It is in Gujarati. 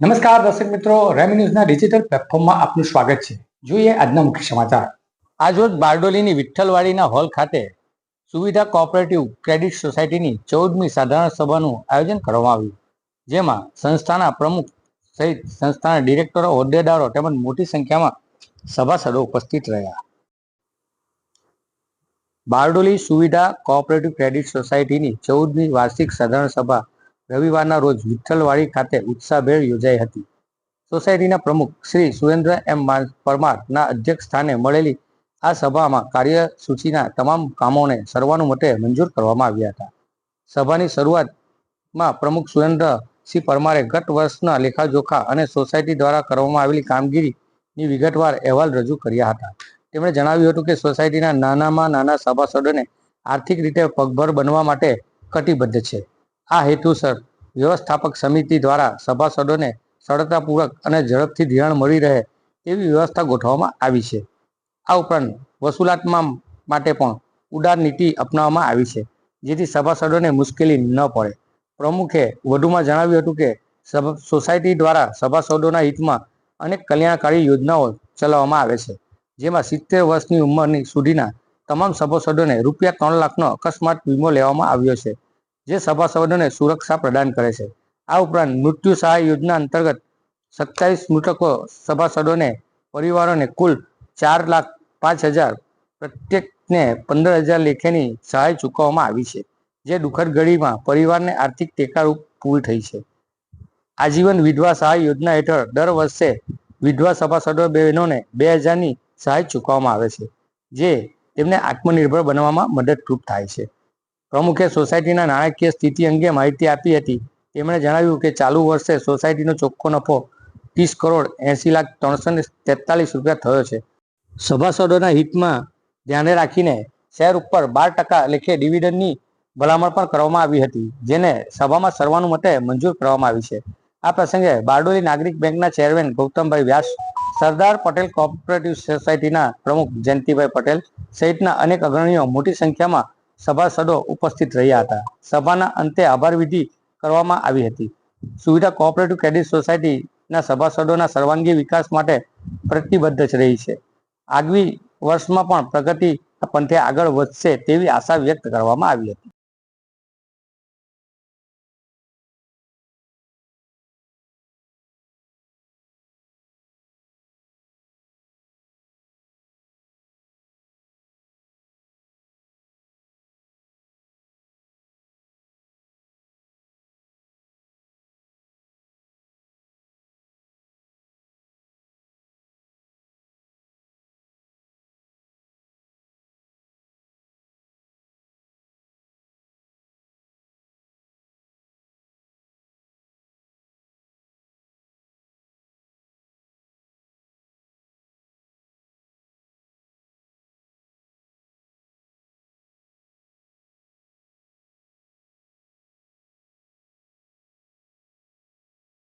નમસ્કાર દર્શક મિત્રો, રેમી ન્યૂઝના ડિજિટલ પ્લેટફોર્મમાં આપનું સ્વાગત છે. જોઈએ આજના મુખ્ય સમાચાર. આજરોજ બારડોલીની વિઠ્ઠલવાડીના હોલ ખાતે સુવિધા કોઓપરેટિવ ક્રેડિટ સોસાયટીની ચૌદમી સાધારણ સભાનું આયોજન કરવામાં આવ્યું, જેમાં સંસ્થાના પ્રમુખ સહિત સંસ્થાના ડિરેક્ટરો, હોદ્દેદારો તેમજ મોટી સંખ્યામાં સભાસદો ઉપસ્થિત રહ્યા. બારડોલી સુવિધા કોઓપરેટિવ ક્રેડિટ સોસાયટીની ચૌદમી વાર્ષિક સાધારણ સભા રવિવારના રોજ વિઠ્ઠલવાડી ખાતે ઉત્સાહભેર યોજાઈ હતી. સોસાયટીના પ્રમુખ શ્રી સુરેન્દ્ર એમ પરમારના અધ્યક્ષ સ્થાને મળેલી આ સભામાં કાર્યસૂચિના તમામ કામોને સર્વાનુમતે મંજૂર કરવામાં આવ્યા હતા. સભાની શરૂઆતમાં પ્રમુખ સુરેન્દ્ર સિંહ પરમારે ગત વર્ષના લેખાજોખા અને સોસાયટી દ્વારા કરવામાં આવેલી કામગીરીની વિગતવાર અહેવાલ રજૂ કર્યા હતા. તેમણે જણાવ્યું હતું કે સોસાયટીના નાનામાં નાના સભાસદોને આર્થિક રીતે પગભર બનવા માટે કટિબદ્ધ છે. આ હેતુસર વ્યવસ્થાપક સમિતિ દ્વારા સભાસદોને સરળતાપૂર્વક અને ઝડપથી ધિરાણ મળી રહે તેવી વ્યવસ્થા ગોઠવવામાં આવી છે. આ ઉપરાંત વસૂલાતમાં માટે પણ ઉદાર નીતિ અપનાવવામાં આવી છે, જેથી સભાસદોને મુશ્કેલી ન પડે. પ્રમુખે વધુમાં જણાવ્યું હતું કે સોસાયટી દ્વારા સભાસદોના હિતમાં અનેક કલ્યાણકારી યોજનાઓ ચલાવવામાં આવે છે, જેમાં સિત્તેર વર્ષની ઉંમરની સુધીના તમામ સભાસદોને રૂપિયા ત્રણ લાખનો અકસ્માત વીમો લેવામાં આવ્યો છે. જે સભાસદોને સુરક્ષા પ્રદાન કરે છે. આ ઉપરાંત મૃત્યુ સહાય યોજના અંતર્ગત સત્તાવીસ મૃતકો સભાસદોને, પરિવારોને કુલ ચાર લાખ પાંચ હજાર, પ્રત્યેકને પંદર હજાર લેખેની સહાય ચૂકવવામાં આવી છે, જે દુઃખદ ઘડીમાં પરિવારને આર્થિક ટેકારૂપ પૂરી થઈ છે. આજીવન વિધવા સહાય યોજના હેઠળ દર વર્ષે વિધવા સભાસદો બહેનોને બે હજારની સહાય ચૂકવવામાં આવે છે, જે તેમને આત્મનિર્ભર બનવામાં મદદરૂપ થાય છે. પ્રમુખે સોસાયટીના નાણાકીય સ્થિતિ અંગે માહિતી આપી હતી. તેમણે જણાવ્યું કે ચાલુ વર્ષે સોસાયટીનો ચોખ્ખો નફો ત્રીસ કરોડ એંસી લાખ ત્રણસો તેતાલીસ રૂપિયા થયો છે. સભાસદોના હિતમાં ધ્યાને રાખીને શેર ઉપર બાર ટકા લેખે ડિવિડન્ડની ભલામણ પણ કરવામાં આવી હતી, જેને સભામાં સર્વાનુમતે મંજૂર કરવામાં આવી છે. આ પ્રસંગે બારડોલી નાગરિક બેંકના ચેરમેન ગૌતમભાઈ વ્યાસ, સરદાર પટેલ કોઓપરેટિવ સોસાયટીના પ્રમુખ જયંતિભાઈ પટેલ સહિતના અનેક અગ્રણીઓ મોટી સંખ્યામાં સભાસદો ઉપસ્થિત રહ્યા હતા. સભાના અંતે આભાર વિધિ કરવામાં આવી હતી. સુવિધા કોઓપરેટિવ ક્રેડિટ સોસાયટીના સભાસદોના સર્વાંગી વિકાસ માટે પ્રતિબદ્ધ જ રહી છે. આગવી વર્ષમાં પણ પ્રગતિ પંથે આગળ વધશે તેવી આશા વ્યક્ત કરવામાં આવી હતી.